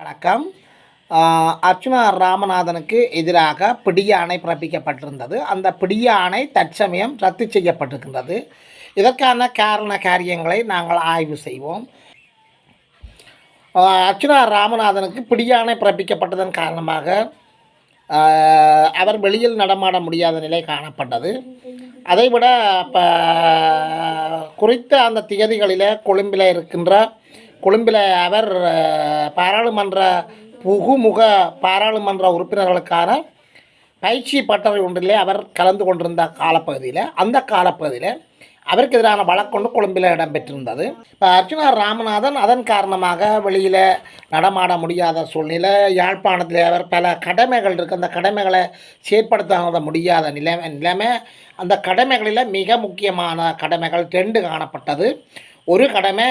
வணக்கம். அர்ச்சுனா ராமநாதனுக்கு எதிராக பிடியாணை பிறப்பிக்கப்பட்டிருந்தது. அந்த பிடியாணை தற்சமயம் ரத்து செய்யப்பட்டிருக்கின்றது. இதற்கான காரண காரியங்களை நாங்கள் ஆய்வு செய்வோம். அர்ச்சுனா ராமநாதனுக்கு பிடியாணை பிறப்பிக்கப்பட்டதன் காரணமாக அவர் வெளியில் நடமாட முடியாத நிலை காணப்பட்டது. அதைவிட இப்போ குறித்த அந்த திகதிகளில் கொழும்பில் இருக்கின்ற கொழும்பில் அவர் பாராளுமன்ற புகுமுக பாராளுமன்ற உறுப்பினர்களுக்கான பயிற்சி பட்டறை ஒன்றிலே அவர் கலந்து கொண்டிருந்த காலப்பகுதியில் அந்த காலப்பகுதியில் அவருக்கு எதிரான வழக்கொண்டு கொழும்பில் இடம்பெற்றிருந்தது. இப்போ அர்ச்சுனா ராமநாதன் அதன் காரணமாக வெளியில் நடமாட முடியாத சூழ்நிலை யாழ்ப்பாணத்தில் அவர் பல கடமைகள் இருக்குது அந்த கடமைகளை செயற்படுத்த முடியாத நிலைமை நிலைமை அந்த கடமைகளில் மிக முக்கியமான கடமைகள் ரெண்டு காணப்பட்டது. ஒரு கடமை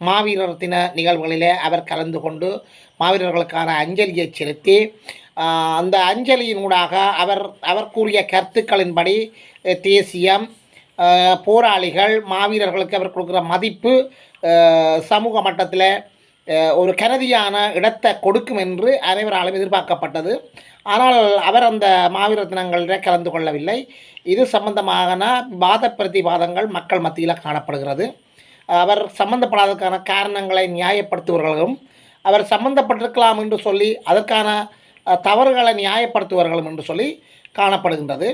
மாவீரர் தின நிகழ்வுகளிலே அவர் கலந்து கொண்டு மாவீரர்களுக்கான அஞ்சலியை செலுத்தி அந்த அஞ்சலியினூடாக அவர் அவர் கூறிய கருத்துக்களின்படி தேசியம் போராளிகள் மாவீரர்களுக்கு அவர் கொடுக்குற மதிப்பு சமூக மட்டத்தில் ஒரு கனதியான இடத்தை கொடுக்கும் என்று அனைவராலும் எதிர்பார்க்கப்பட்டது. ஆனால் அவர் அந்த மாவீரர் தினங்களில் கலந்து கொள்ளவில்லை. இது சம்பந்தமான வாத பிரதிவாதங்கள் மக்கள் மத்தியில் காணப்படுகிறது. அவர் சம்பந்தப்படாததுக்கான காரணங்களை நியாயப்படுத்துபவர்களும் அவர் சம்பந்தப்பட்டிருக்கலாம் என்று சொல்லி அதற்கான தவறுகளை நியாயப்படுத்துவர்களும் என்று சொல்லி காணப்படுகின்றது.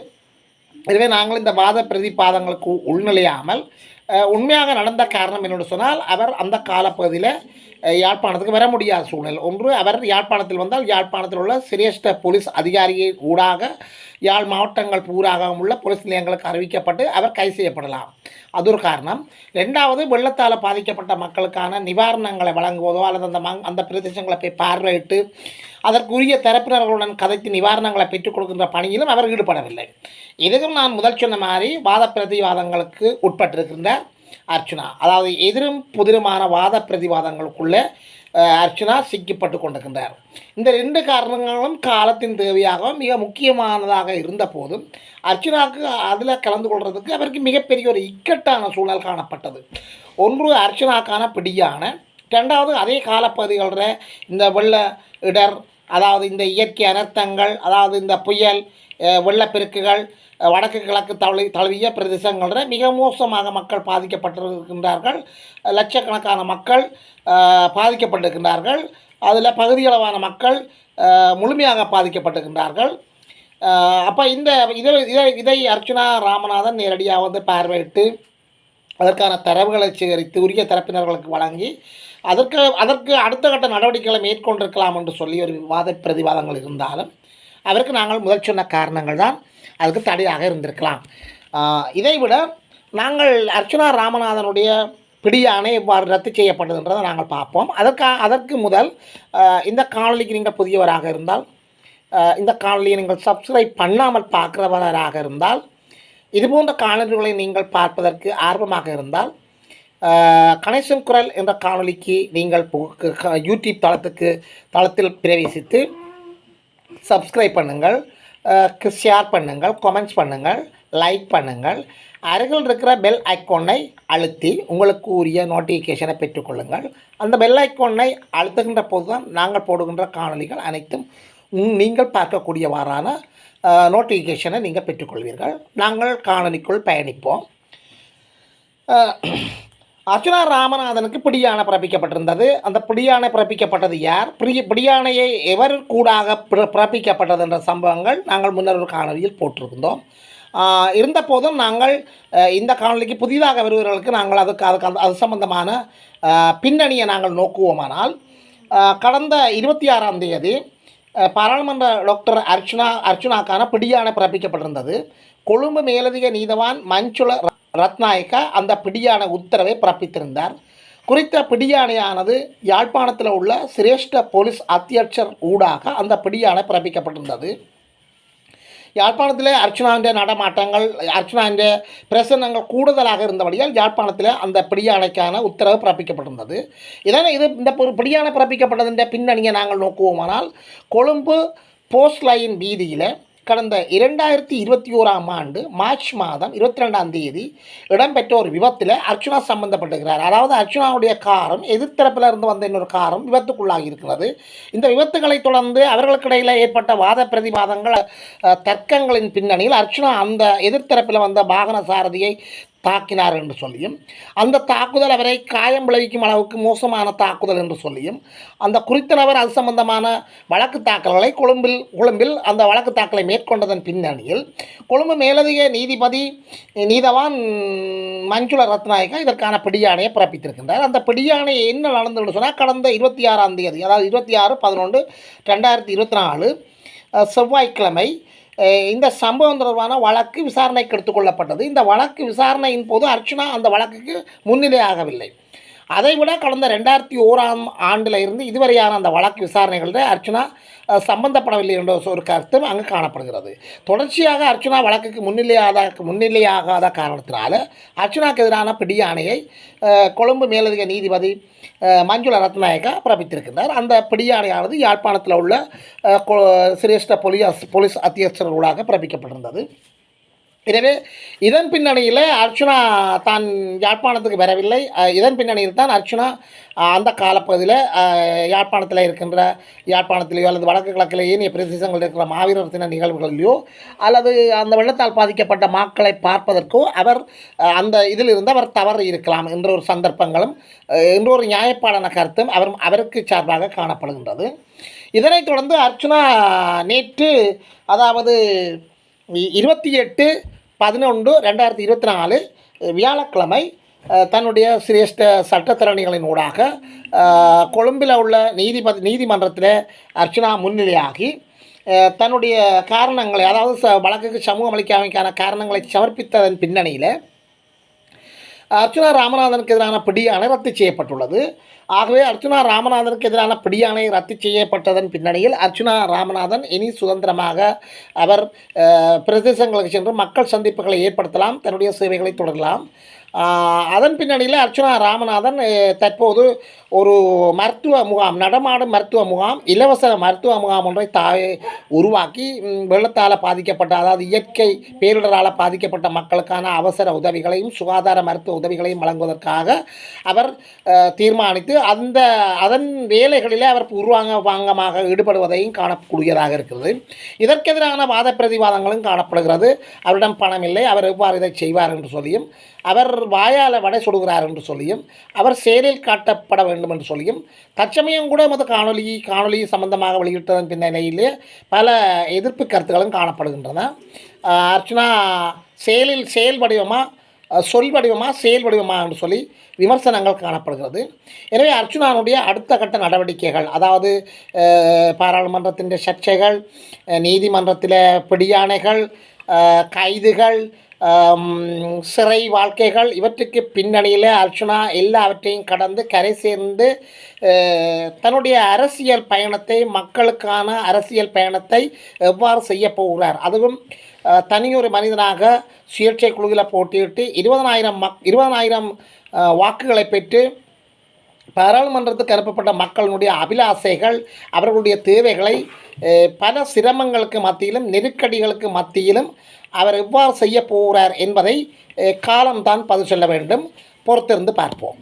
எனவே நாங்கள் இந்த வாத பிரதிபாதங்களுக்கு உள்நிலையாமல் உண்மையாக நடந்த காரணம் என்னென்னு சொன்னால் அவர் அந்த காலப்பகுதியில் யாழ்ப்பாணத்துக்கு வர முடியாத சூழ்நிலை. ஒன்று அவர் யாழ்ப்பாணத்தில் வந்தால் யாழ்ப்பாணத்தில் உள்ள சிரேஷ்ட போலீஸ் அதிகாரியை ஊடாக யாழ் மாவட்டங்கள் பூராகவும் உள்ள போலீஸ் நிலையங்களுக்கு அறிவிக்கப்பட்டு அவர் கைது செய்யப்படலாம். அது ஒரு காரணம். ரெண்டாவது வெள்ளத்தால் பாதிக்கப்பட்ட மக்களுக்கான நிவாரணங்களை வழங்குவதோ அல்லது அந்த மங் அந்த பிரதேசங்களை போய் பார்வையிட்டு அதற்குரிய தரப்பினர்களுடன் கதைத்து நிவாரணங்களை பெற்றுக் கொடுக்கின்ற பணியிலும் அவர் ஈடுபடவில்லை. இதுக்கும் நான் முதல் சொன்ன மாதிரி வாத பிரதிவாதங்களுக்கு உட்பட்டிருக்கின்ற அர்ச்சுனா. அதாவது எதிரும் புதிருமான வாத பிரதிவாதங்களுக்குள்ளே அர்ச்சுனா சிக்கப்பட்டு கொண்டிருக்கின்றார். இந்த ரெண்டு காரணங்களும் காலத்தின் தேவையாக மிக முக்கியமானதாக இருந்த போதும் அர்ச்சனாவுக்கு அதில் கலந்து கொள்வதற்கு அவருக்கு மிகப்பெரிய ஒரு இக்கட்டான சூழல் காணப்பட்டது. ஒன்று அர்ச்சனாக்கான பிடியான. ரெண்டாவது அதே காலப்பகுதிகளில் இந்த வெள்ள இடர் அதாவது இந்த இயற்கை அனர்த்தங்கள் அதாவது இந்த புயல் வெள்ளப்பெருக்குகள் வடக்கு கிழக்கு தளி தழுவிய பிரதேசங்களில் மிக மோசமாக மக்கள் பாதிக்கப்பட்டிருக்கின்றார்கள். லட்சக்கணக்கான மக்கள் பாதிக்கப்பட்டிருக்கின்றார்கள். அதில் பகுதியளவான மக்கள் முழுமையாக பாதிக்கப்பட்டிருக்கின்றார்கள். அப்போ இந்த இதை இதை இதை அர்ச்சுனா ராமநாதன் நேரடியாக வந்து பார்வையிட்டு அதற்கான தரவுகளை சேகரித்து உரிய தரப்பினர்களுக்கு வழங்கி அதற்கு அதற்கு அடுத்த கட்ட நடவடிக்கைகளை மேற்கொண்டிருக்கலாம் என்று சொல்லி ஒரு வாத பிரதிவாதங்கள் இருந்தாலும் அதற்கு நாங்கள் முதல் சொன்ன காரணங்கள் தான் அதுக்கு தடையாக இருந்திருக்கலாம். இதைவிட இதை விட நாங்கள் அர்ச்சுனா ராமநாதனுடைய பிடியானை இவ்வாறு ரத்து செய்யப்பட்டதுன்றதை நாங்கள் பார்ப்போம். அதற்காக அதற்கு முதல் இந்த காணொலிக்கு நீங்கள் புதியவராக இருந்தால் இந்த காணொலியை நீங்கள் சப்ஸ்கிரைப் பண்ணாமல் பார்க்குறவராக இருந்தால் இதுபோன்ற காணொலிகளை நீங்கள் பார்ப்பதற்கு ஆர்வமாக இருந்தால் கணேசன் குரல் என்ற காணொலிக்கு நீங்கள் பு- க- யூடியூப் தளத்துக்கு தளத்தில் பிரவேசித்து சப்ஸ்கிரைப் பண்ணுங்கள். ஷேர் பண்ணுங்கள் கமெண்ட்ஸ் பண்ணுங்கள் லைக் பண்ணுங்கள். அருகில் இருக்கிற பெல் ஐக்கோனை அழுத்தி உங்களுக்கு உரிய நோட்டிஃபிகேஷனை பெற்றுக்கொள்ளுங்கள் அந்த பெல் ஐக்கோனை அழுத்துகின்ற போது தான் நாங்கள் போடுகின்ற காணொலிகள் அனைத்தும் நீங்கள் பார்க்கக்கூடியவாறான நோட்டிஃபிகேஷனை நீங்கள் பெற்றுக்கொள்வீர்கள் நாங்கள் காணொலிக்குள் பயணிப்போம். அர்ச்சுனா ராமநாதனுக்கு பிடியாணை பிறப்பிக்கப்பட்டிருந்தது. அந்த பிடியான பிறப்பிக்கப்பட்டது யார்? பிடி பிடியானையை எவர் கூடாக பிற பிறப்பிக்கப்பட்டது என்ற சம்பவங்கள் நாங்கள் முன்னர் ஒரு காணொலியில் போட்டிருந்தோம். இருந்த போதும் நாங்கள் இந்த காணொலிக்கு புதிதாக வருபவர்களுக்கு நாங்கள் அதுக்கு அதுக்கு அது சம்பந்தமான பின்னணியை நாங்கள் நோக்குவோமானால் கடந்த இருபத்தி ஆறாம் தேதி பாராளுமன்ற டாக்டர் அர்ச்சுனா அர்ச்சுனாக்கான பிடியாணை பிறப்பிக்கப்பட்டிருந்தது. கொழும்பு மேலதிக நீதவான் மஞ்சுள ரத்நாயக்கா அந்த பிடியான உத்தரவை பிறப்பித்திருந்தார். குறித்த பிடியானையானது யாழ்ப்பாணத்தில் உள்ள சிரேஷ்ட போலீஸ் அத்தியட்சர் ஊடாக அந்த பிடியாணை பிறப்பிக்கப்பட்டிருந்தது. யாழ்ப்பாணத்தில் அர்ச்சனாவிൻ്റെ நடமாட்டங்கள் அர்ச்சனாவிൻ്റെ பிரசனங்கள் கூடுதலாக இருந்தபடியால் யாழ்ப்பாணத்தில் அந்த பிடியாணைக்கான உத்தரவு பிறப்பிக்கப்பட்டிருந்தது. இதனால் இது இந்த ஒரு பிடியாணை பிறப்பிக்கப்பட்டதிൻ്റെ பின்னணியை நாங்கள் நோக்குவோமானால் கொழும்பு போஸ்ட் லைன் வீதியில் கடந்த இரண்டாயிரத்தி இருபத்தி ஓராம் ஆண்டு மார்ச் மாதம் இருபத்தி ரெண்டாம் தேதி இடம்பெற்ற ஒரு விபத்தில் அர்ச்சுனா சம்பந்தப்பட்டிருக்கிறார். அதாவது அர்ச்சுனாவுடைய காரும் எதிர்த்தரப்பில் இருந்து வந்த இன்னொரு காரும் விபத்துக்குள்ளாகி இருக்கிறது. இந்த விபத்துகளை தொடர்ந்து அவர்களுக்கிடையில் ஏற்பட்ட வாத பிரதிவாதங்கள் தர்க்கங்களின் பின்னணியில் அர்ச்சுனா அந்த எதிர்த்தரப்பில் வந்த வாகன சாரதியை தாக்கினார் என்று சொல்லியும் அந்த தாக்குதல் அவரை காயம் விளைவிக்கும் அளவுக்கு மோசமான தாக்குதல் என்று சொல்லியும் அந்த குறித்த நபர் அது சம்பந்தமான வழக்கு தாக்கல்களை கொழும்பில் கொழும்பில் அந்த வழக்கு தாக்கலை மேற்கொண்டதன் பின்னணியில் கொழும்பு மேலதிக நீதிபதி நீதவான் மஞ்சுள ரத்நாயகா இதற்கான பிடியாணையை பிறப்பித்திருக்கின்றார். அந்த பிடியாணை என்ன நடந்ததுன்னு சொன்னால் கடந்த இருபத்தி ஆறாம் தேதி அதாவது இருபத்தி ஆறு பதினொன்று ரெண்டாயிரத்தி இருபத்தி நாலு செவ்வாய்க்கிழமை இந்த சம்பவம் தொடர்பான வழக்கு விசாரணைக்கு எடுத்துக்கொள்ளப்பட்டது. இந்த வழக்கு விசாரணையின் போது அர்ச்சனா அந்த வழக்குக்கு முன்னிலையாகவில்லை. அதைவிட கடந்த ரெண்டாயிரத்தி ஓராம் ஆண்டில் இருந்து இதுவரையான அந்த வழக்கு விசாரணைகளில் அர்ச்சனா சம்பந்தப்படவில்லை என்ற ஒரு கருத்தும் அங்கு காணப்படுகிறது. தொடர்ச்சியாக அர்ச்சுனா வழக்குக்கு முன்னிலையாத முன்னிலையாகாத காரணத்தினால அர்ச்சுனாக்கு எதிரான பிடியாணையை கொழும்பு மேலதிக நீதிபதி மஞ்சுள ரத்நாயக்கா பிறப்பித்திருக்கின்றார். அந்த பிடியாணையானது யாழ்ப்பாணத்தில் உள்ள சிரேஷ்ட போலீஸ் போலீஸ் அத்தியட்சர்களாக பிறப்பிக்கப்பட்டிருந்தது. எனவே இதன் பின்னணியில் அர்ச்சுனா தான் யாழ்ப்பாணத்துக்கு வரவில்லை. இதன் பின்னணியில் தான் அர்ச்சுனா அந்த காலப்பகுதியில் யாழ்ப்பாணத்தில் இருக்கின்ற யாழ்ப்பாணத்திலேயோ அல்லது வடக்கு கிழக்கில் ஏனைய பிரதேசங்களில் இருக்கிற மாவீரர் தின நிகழ்வுகளிலேயோ அல்லது அந்த வெள்ளத்தால் பாதிக்கப்பட்ட மக்களை பார்ப்பதற்கோ அவர் அந்த இதில் இருந்து அவர் தவறு இருக்கலாம் என்ற ஒரு சந்தர்ப்பங்களும் என்ற ஒரு நியாயப்பாடான கருத்தும் அவர் அவருக்கு சார்பாக காணப்படுகின்றது. இதனைத் தொடர்ந்து அர்ச்சுனா நேற்று அதாவது இருபத்தி எட்டு பதினொன்று ரெண்டாயிரத்தி இருபத்தி நாலு வியாழக்கிழமை தன்னுடைய சிரேஷ்ட சட்டத்திறனிகளின் ஊடாக கொழும்பில் உள்ள நீதிபதி நீதிமன்றத்தில் அர்ச்சனா முன்னிலையாகி தன்னுடைய காரணங்களை அதாவது ச வழக்குக்கு சமூகம் அளிக்காமைக்கான காரணங்களை சமர்ப்பித்ததன் பின்னணியில் அர்ச்சனா ராமநாதனுக்கு எதிரான பிடியாணை ரத்து செய்யப்பட்டுள்ளது. ஆகவே அர்ச்சுனா ராமநாதனுக்கு எதிரான பிடியாணை ரத்து செய்யப்பட்டதன் பின்னணியில் அர்ச்சுனா ராமநாதன் இனி சுதந்திரமாக அவர் பிரதேசங்களுக்கு சென்று மக்கள் சந்திப்புகளை ஏற்படுத்தலாம் தன்னுடைய சேவைகளை தொடரலாம். அதன் பின்னணியில் அர்ச்சுனா ராமநாதன் தற்போது ஒரு மருத்துவ முகாம் நடமாடும் மருத்துவ முகாம் இலவச மருத்துவ முகாம் ஒன்றை தாய் உருவாக்கி வெள்ளத்தால் பாதிக்கப்பட்ட அதாவது இயற்கை பேரிடரால் பாதிக்கப்பட்ட மக்களுக்கான அவசர உதவிகளையும் சுகாதார மருத்துவ உதவிகளையும் வழங்குவதற்காக அவர் தீர்மானித்து தீர்மானித்து அந்த அதன் வேலைகளிலே அவர் பூர்வாங்க வாங்கமாக ஈடுபடுவதையும் காணக்கூடியதாக இருக்கிறது. இதற்கெதிரான வாத பிரதிவாதங்களும் காணப்படுகிறது. அவரிடம் பணம் இல்லை. அவர் எவ்வாறு இதை செய்வார் என்று சொல்லியும் அவர் வாயால் வடை சுடுகிறார் என்று சொல்லியும் அவர் செயலில் காட்டப்பட வேண்டும் என்று சொல்லியும் தற்சமயம் கூட மது காணொலி காணொலி சம்பந்தமாக வெளியிட்டதன் பின்னணியிலே பல எதிர்ப்பு கருத்துக்களும் காணப்படுகின்றன. அர்ச்சனா செயலில் செயல் வடிவமாக சொல் வடிவமா செயல் வடிவமா என்று சொல்லி விமர்சனங்கள் காணப்படுகிறது. எனவே அர்ஜுனானுடைய அடுத்த கட்ட நடவடிக்கைகள் அதாவது பாராளுமன்றத்தின் சர்ச்சைகள் நீதிமன்றத்தில் பிடியானைகள் கைதுகள் சிறை வாழ்க்கைகள் இவற்றுக்கு பின்னணியில் அர்ச்சுனா எல்லாவற்றையும் கடந்து கரை சேர்ந்து தன்னுடைய அரசியல் பயணத்தை மக்களுக்கான அரசியல் பயணத்தை எவ்வாறு செய்ய போகிறார். அதுவும் தனியொரு மனிதனாக சுயேட்சை குழுவில் போட்டியிட்டு இருபதனாயிரம் மக் இருபதனாயிரம் வாக்குகளை பெற்று பாராளுமன்றத்துக்கு அனுப்பப்பட்ட மக்களுடைய அபிலாசைகள் அவர்களுடைய தேவைகளை பல சிரமங்களுக்கு மத்தியிலும் நெருக்கடிகளுக்கு மத்தியிலும் அவர் எவ்வாறு செய்ய போகிறார் என்பதை காலம்தான் பதில் சொல்ல வேண்டும். பொறுத்திருந்து பார்ப்போம்.